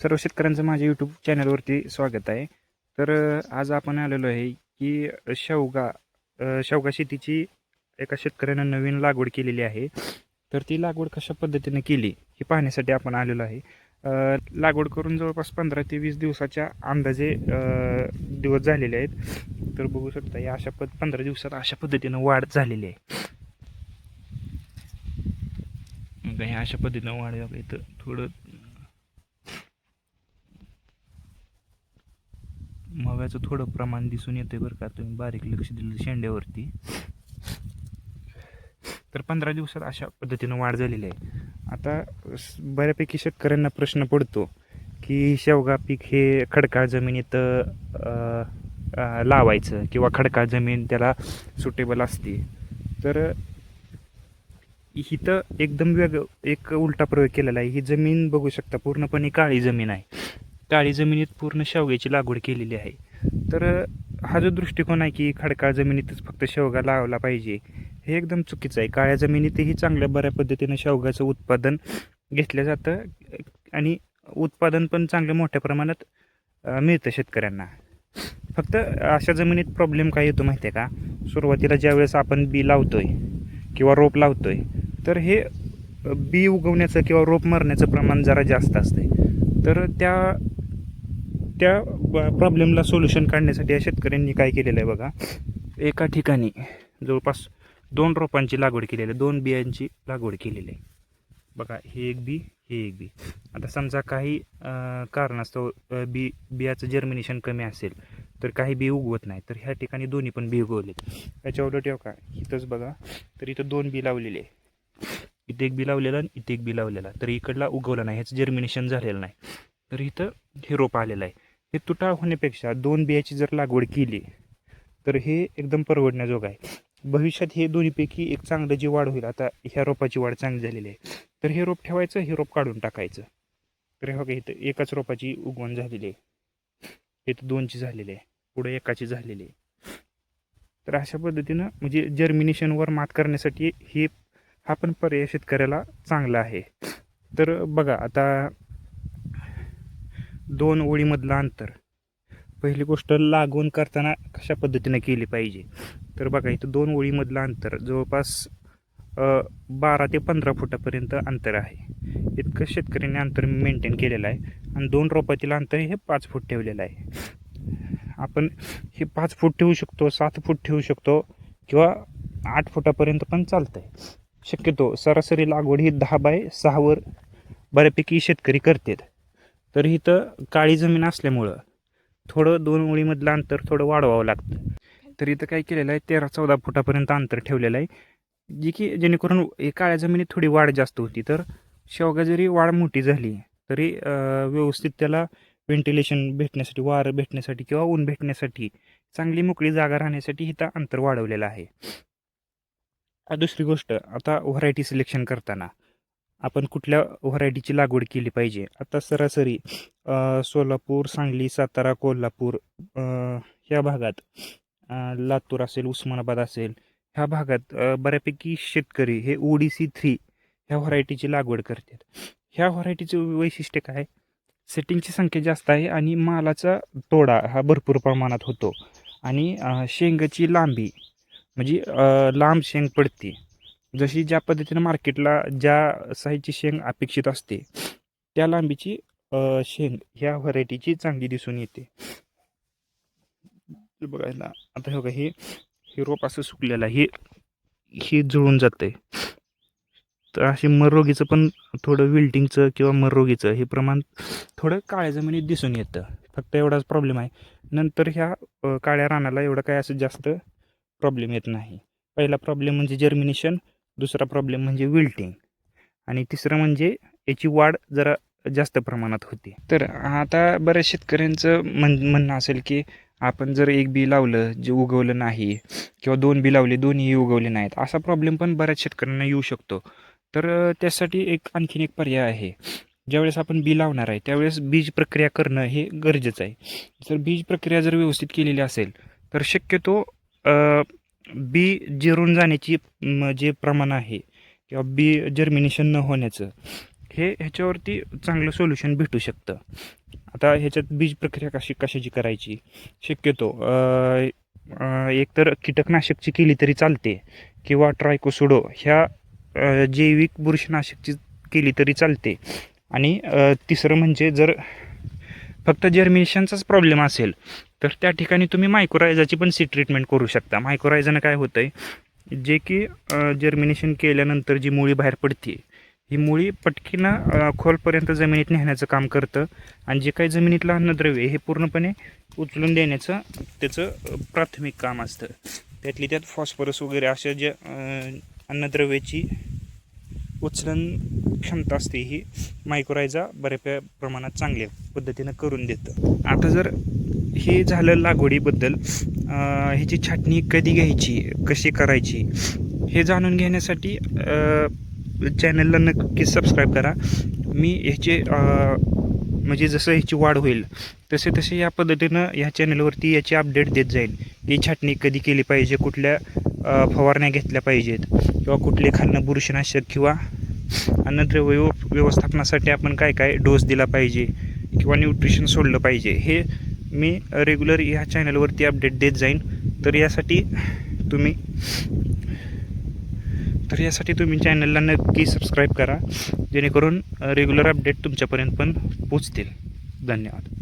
सर्व शेतकऱ्यांचं माझ्या यूट्यूब चॅनलवरती स्वागत आहे. तर आज आपण आलेलो आहे की शेवगा शेवगा शेतीची एका शेतकऱ्यानं नवीन लागवड केलेली आहे. तर ती लागवड कशा पद्धतीने केली हे पाहण्यासाठी आपण आलेलो आहे. लागवड करून जवळपास पंधरा ते वीस दिवसाच्या अंदाजे दिवस झालेले आहेत. तर बघू शकता या अशा पद पंधरा दिवसात अशा पद्धतीनं वाढ झालेली आहे. मग हे अशा पद्धतीनं वाढ झाली. इथं थोडं मव्याचं थोडं प्रमाण दिसून येते बरं का. तुम्ही बारीक लक्ष दिलं शेंड्यावरती. तर पंधरा दिवसात अशा पद्धतीनं वाढ झालेली आहे. आता बऱ्यापैकी शेतकऱ्यांना प्रश्न पडतो की शेवगा पीक हे खडकाळ जमिनीत लावायचं किंवा खडकाळ जमीन त्याला सुटेबल असते. तर इथं एकदम वेग एक उलटा प्रयोग केलेला आहे. ही जमीन बघू शकता पूर्णपणे काळी जमीन आहे. काळी जमिनीत पूर्ण शेवग्याची लागवड केलेली आहे. तर हा जो दृष्टिकोन आहे की खडकाळ जमिनीतच फक्त शेवगा लावला पाहिजे हे एकदम चुकीचं आहे. काळ्या जमिनीतही चांगल्या बऱ्या पद्धतीनं शेवगाचं उत्पादन घेतलं जातं आणि उत्पादन पण चांगल्या मोठ्या प्रमाणात मिळतं शेतकऱ्यांना. फक्त अशा जमिनीत प्रॉब्लेम काय येतो माहिती आहे का? सुरुवातीला ज्यावेळेस आपण बी लावतोय किंवा रोप लावतोय तर हे बी उगवण्याचं किंवा रोप मरण्याचं प्रमाण जरा जास्त असते तर त्या त्या प्रॉब्लेमला सोल्युशन काढण्यासाठी या शेतकऱ्यांनी काय केलेलं आहे बघा. एका ठिकाणी जवळपास दोन रोपांची लागवड केलेली आहे. दोन बियांची लागवड केलेली आहे. बघा हे एक बी हे एक बी. आता समजा काही कारणास्तव बी बियाचं जर्मिनेशन कमी असेल तर काही बी उगवत नाही. तर ह्या ठिकाणी दोन्ही पण बी उगवलेत. त्याच्या उलट का? इथंच बघा. तर इथं दोन बी लावलेले आहे. इथे एक बी लावलेला आणि इथे एक बी लावलेला. तर इकडला उगवला नाही. ह्याचं जर्मिनेशन झालेलं नाही. तर इथं हे रोप आलेलं आहे. हे तुटाळ होण्यापेक्षा दोन बियाची जर लागवड केली तर हे एकदम परवडण्याजोग आहे. भविष्यात हे दोन्हीपैकी एक चांगलं जी वाढ होईल आता ह्या रोपाची वाढ चांगली झालेली आहे. तर हे रोप ठेवायचं हे रोप काढून टाकायचं. तर हे बघा इथं एकाच रोपाची उगवण झालेली आहे. इथं दोनची झालेली आहे पुढे एकाची झालेली आहे. तर अशा पद्धतीनं म्हणजे जर्मिनेशनवर मात करण्यासाठी हे हा पण पर्याय शेतकऱ्याला चांगला आहे. तर बघा आता दोन ओळीमधलं अंतर. पहिली गोष्ट लागवण करताना कशा पद्धतीने केली पाहिजे? तर बघा इथं दोन ओळीमधलं अंतर जवळपास बारा ते पंधरा फुटापर्यंत अंतर आहे. इतकं शेतकऱ्यांनी अंतर मेंटेन केलेलं आहे. आणि दोन रोपातील अंतर हे पाच फूट ठेवलेलं आहे. आपण हे पाच फूट ठेवू शकतो सात फूट ठेवू शकतो किंवा आठ फुटापर्यंत पण चालतं आहे शक्यतो सरासरी लागवड ही दहा बाय सहावर बऱ्यापैकी शेतकरी करतात. तर इथं काळी जमीन असल्यामुळं थोडं दोन ओळीमधलं अंतर थोडं वाढवावं लागतं. तर इथं काय केलेलं आहे तेरा चौदा फुटापर्यंत अंतर ठेवलेलं आहे. जे की जेणेकरून काळ्या जमिनीत थोडी वाढ जास्त होती तर शेवगा जरी वाढ मोठी झाली तरी व्यवस्थित त्याला व्हेंटिलेशन भेटण्यासाठी वारं भेटण्यासाठी किंवा ऊन भेटण्यासाठी चांगली मोकळी जागा राहण्यासाठी इथं अंतर वाढवलेलं आहे. दुसरी गोष्ट आता व्हरायटी सिलेक्शन करताना आपण कुठल्या व्हरायटीची लागवड केली पाहिजे? आता सरासरी सोलापूर सांगली सातारा कोल्हापूर ह्या भागात लातूर असेल उस्मानाबाद असेल ह्या भागात बऱ्यापैकी शेतकरी हे ओडीसी थ्री ह्या व्हरायटीची लागवड करतात. ह्या व्हरायटीचं वैशिष्ट्य काय? सेटिंगची संख्या जास्त आहे आणि मालाचा तोडा हा भरपूर प्रमाणात होतो. आणि शेंगाची लांबी म्हणजे लांब शेंग पडते. जशी ज्या पद्धतीनं मार्केटला ज्या साईजची शेंग अपेक्षित असते त्या लांबीची शेंग ह्या व्हरायटीची चांगली दिसून येते. बघायला आता हे बघा हे हे रोप असं सुकलेलं आहे. हे हे जुळून आहे तर अशी मररोगीचं पण थोडं विल्टिंगचं किंवा मररोगीचं हे प्रमाण थोडं काळ्या जमिनीत दिसून येतं. फक्त एवढाच प्रॉब्लेम आहे. नंतर ह्या काळ्या रानाला एवढं काय असं जास्त प्रॉब्लेम येत नाही. पहिला प्रॉब्लेम म्हणजे जर्मिनेशन दुसरा प्रॉब्लेम म्हणजे विल्टिंग आणि तिसरं म्हणजे याची वाढ जरा जास्त प्रमाणात होती. तर आता बऱ्याच शेतकऱ्यांचं म्हण म्हणणं असेल की आपण जर एक बी लावलं जे उगवलं नाही किंवा दोन बी लावले दोन्ही उगवले नाहीत असा प्रॉब्लेम पण बऱ्याच शेतकऱ्यांना येऊ शकतो. तर त्यासाठी एक आणखीन एक पर्याय आहे. ज्यावेळेस आपण बी लावणार आहे त्यावेळेस बीज प्रक्रिया करणं हे गरजेचं आहे. जर बीज प्रक्रिया जर व्यवस्थित केलेली असेल तर शक्यतो बी जिरून जाण्याची म, जे प्रमाण आहे किंवा बी जर्मिनेशन न होण्याचं हे ह्याच्यावरती चांगलं सोल्युशन भेटू शकतं. आता ह्याच्यात बीज प्रक्रिया कशी कशाची करायची? शक्यतो एकतर कीटकनाशकची केली तरी चालते किंवा ट्रायकोसुडो ह्या जैविक बुरशीनाशकची केली तरी चालते. आणि तिसरं म्हणजे जर फक्त जर्मिनेशनचाच प्रॉब्लेम असेल तर त्या ठिकाणी तुम्ही मायक्रोरायझाची पण सी ट्रीटमेंट करू शकता. मायक्रोरायझानं काय होतं आहे जे की जर्मिनेशन केल्यानंतर जी मुळी बाहेर पडते ही मुळी पटकीनं खोलपर्यंत जमिनीत नेण्याचं काम करतं आणि जे काही जमिनीतलं अन्नद्रव्य आहे, हे पूर्णपणे उचलून देण्याचं त्याचं प्राथमिक काम असतं. त्यातली त्यात फॉस्फरस वगैरे अशा ज्या अन्नद्रव्याची उचलन क्षमता असते ही मायक्रोरायझा बऱ्या प्रमाणात चांगल्या पद्धतीनं करून देतं. आता जर हे झालं लागवडीबद्दल ह्याची छाटणी कधी घ्यायची कशी करायची हे जाणून घेण्यासाठी चॅनलला नक्कीच सबस्क्राईब करा. मी ह्याचे म्हणजे जसं ह्याची वाढ होईल तसे तसे या पद्धतीनं ह्या चॅनलवरती याची अपडेट देत जाईल. ही छाटणी कधी केली पाहिजे कुठल्या फवारण्या घेतल्या पाहिजेत. किंवा कुठले खाल्लं बुरशीनाशक किंवा अन्नद्रव्य व्यवस्थापनासाठी आपण काय काय डोस दिला पाहिजे किंवा न्यूट्रिशन सोडलं पाहिजे हे मी रेग्युलर ह्या चॅनलवरती अपडेट देत जाईन. तर यासाठी तुम्ही तर यासाठी तुम्ही चॅनलला नक्की सबस्क्राईब करा जेणेकरून रेग्युलर अपडेट तुमच्यापर्यंत पण पोचतील. धन्यवाद.